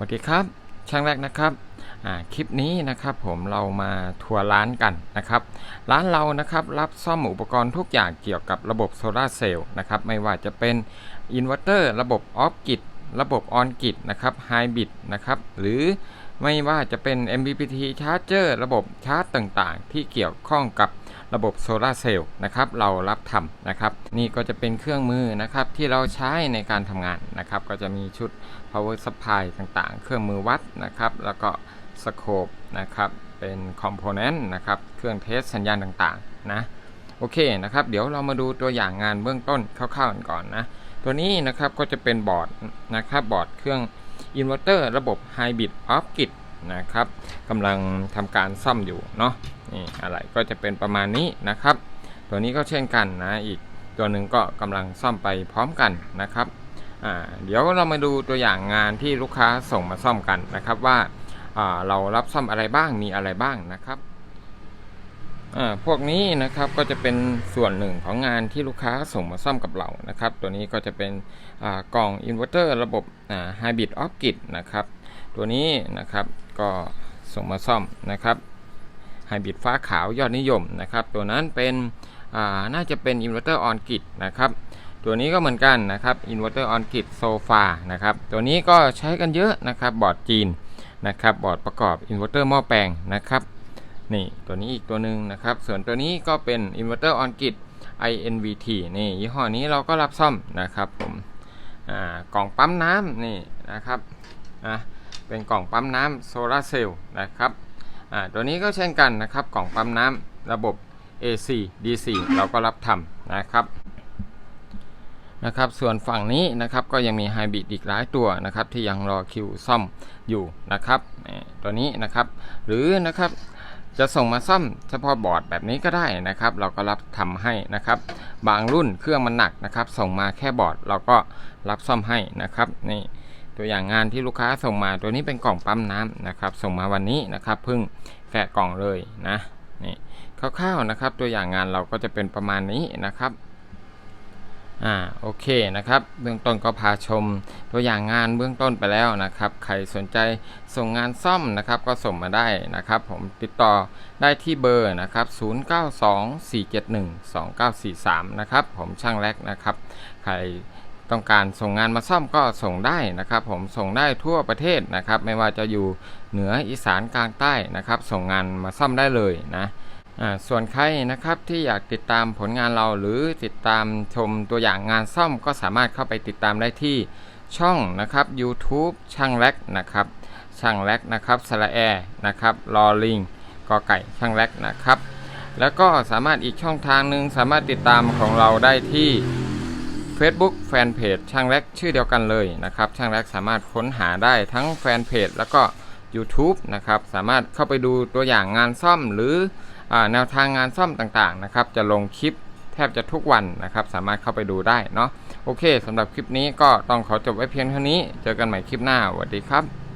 สวัสดีครับ ช่างแรกนะครับคลิปนี้นะครับผมเรามาทัวร์ร้านกันนะครับ ร้านเรานะครับรับซ่อมอุปกรณ์ทุกอย่างเกี่ยวกับระบบโซลาเซลล์นะครับไม่ว่าจะเป็นอินเวอร์เตอร์ระบบออฟกิดระบบออนกิดนะครับไฮบริดนะครับหรือ ไม่ว่าจะเป็น MPPT ชาร์จเจอร์ระบบชาร์จต่างๆ ที่เกี่ยวข้องกับระบบโซลาเซลล์นะครับ เรารับทำนะครับ นี่ก็จะเป็นเครื่องมือนะครับที่เราใช้ในการทำงานนะครับ ก็จะมีชุด power supply ต่างๆ เครื่องมือวัดนะครับ แล้วก็สโคปนะครับเป็นคอมโพเนนต์นะครับเครื่องเทสสัญญาณต่างๆนะโอเคนะครับ เดี๋ยวเรามาดูตัวอย่างงานเบื้องต้นคร่าวๆกันก่อนนะ ตัวนี้นะครับก็จะเป็นบอร์ดนะครับบอร์ดเครื่อง อินเวอร์เตอร์ระบบ Hybrid Off Grid นะครับกำลังทำการซ่อมอยู่เนาะนี่อะไรก็จะเป็นประมาณนี้นะครับ ตัวนี้ก็เช่นกันนะอีกตัวหนึ่งก็กำลังซ่อมไปพร้อมกันนะครับเดี๋ยวเรามาดูตัวอย่างงานที่ลูกค้าส่งมาซ่อมกันนะครับว่าเรารับซ่อมอะไรบ้างมีอะไรบ้างนะครับ พวกนี้นะครับก็จะเป็นส่วนหนึ่งของงานที่ลูกค้าส่งมาซ่อมกับเรานะครับ ตัวนี้ก็จะเป็นกล่องอินเวอร์เตอร์ระบบไฮบริดออฟกิดนะครับ ตัวนี้นะครับก็ส่งมาซ่อมนะครับไฮบริดฟ้าขาวยอดนิยมนะครับ ตัวนั้นเป็นน่าจะเป็นอินเวอร์เตอร์ออนกิดนะครับตัวนี้ก็เหมือนกันนะครับ Inverter on Grid Sofa นะครับ ตัวนี้ก็ใช้กันเยอะนะครับบอร์ดจีนนะครับบอร์ดประกอบ Inverter หม้อแปลงนะครับ นี่ตัวนี้อีกตัวหนึ่งนะครับ ส่วนตัวนี้ก็เป็น Inverter on Grid INVT นี่ยี่ห้อนี้เราก็รับซ่อมนะครับผมอ่ากล่องปั๊มน้ำนี่นะครับอะเป็นกล่องปั๊มน้ำโซลาเซลล์นะครับอ่าตัวนี้ก็เช่นกันนะครับกล่องปั๊มน้ำระบบ AC DC เราก็รับทำนะครับนะครับส่วนฝั่งนี้นะครับก็ยังมีไฮบริดอีกหลายตัวนะครับที่ยังรอคิวซ่อมอยู่นะครับตัวนี้นะครับหรือนะครับ จะส่งมาซ่อมเฉพาะบอร์ดแบบนี้ก็ได้นะครับ เราก็รับทำให้นะครับ บางรุ่นเครื่องมันหนักนะครับ ส่งมาแค่บอร์ดเราก็รับซ่อมให้นะครับนี่ตัวอย่างงานที่ลูกค้าส่งมาตัวนี้เป็นกล่องปั๊มน้ำนะครับ ส่งมาวันนี้นะครับเพิ่งแกะกล่องเลยนะนี่คร่าวๆนะครับ ตัวอย่างงานเราก็จะเป็นประมาณนี้นะครับ อ่าโอเคนะครับ เบื้องต้นก็พาชมตัวอย่างงานเบื้องต้นไปแล้วนะครับ ใครสนใจส่งงานซ่อมนะครับก็ส่งมาได้นะครับ ผมติดต่อได้ที่เบอร์นะครับ 0924712943 นะครับ ผมช่างแรกนะครับ ใครต้องการส่งงานมาซ่อมก็ส่งได้นะครับ ผมส่งได้ทั่วประเทศนะครับ ไม่ว่าจะอยู่เหนืออีสานกลางใต้นะครับ ส่งงานมาซ่อมได้เลยนะ ส่วนใครนะครับที่อยากติดตามผลงานเราหรือติดตามชมตัวอย่างงานซ่อมก็สามารถเข้าไปติดตามได้ที่ช่องนะครับ YouTube ช่างแรกนะครับ ช่างแรกนะครับสระแอนะครับลอลิงกอไก่ช่างแรกนะครับ แล้วก็สามารถอีกช่องทางหนึ่งสามารถติดตามของเราได้ที่ Facebook แฟนเพจช่างแรกชื่อเดียวกันเลยนะครับ ช่างแรกสามารถค้นหาได้ทั้งแฟนเพจแล้วก็ YouTube นะครับ สามารถเข้าไปดูตัวอย่างงานซ่อมหรือ แนวทางงานซ่อมต่างๆนะครับจะลงคลิปแทบจะทุกวันนะครับ สามารถเข้าไปดูได้เนาะโอเคสำหรับคลิปนี้ก็ต้องขอจบไว้เพียงเท่านี้ เจอกันใหม่คลิปหน้าสวัสดีครับ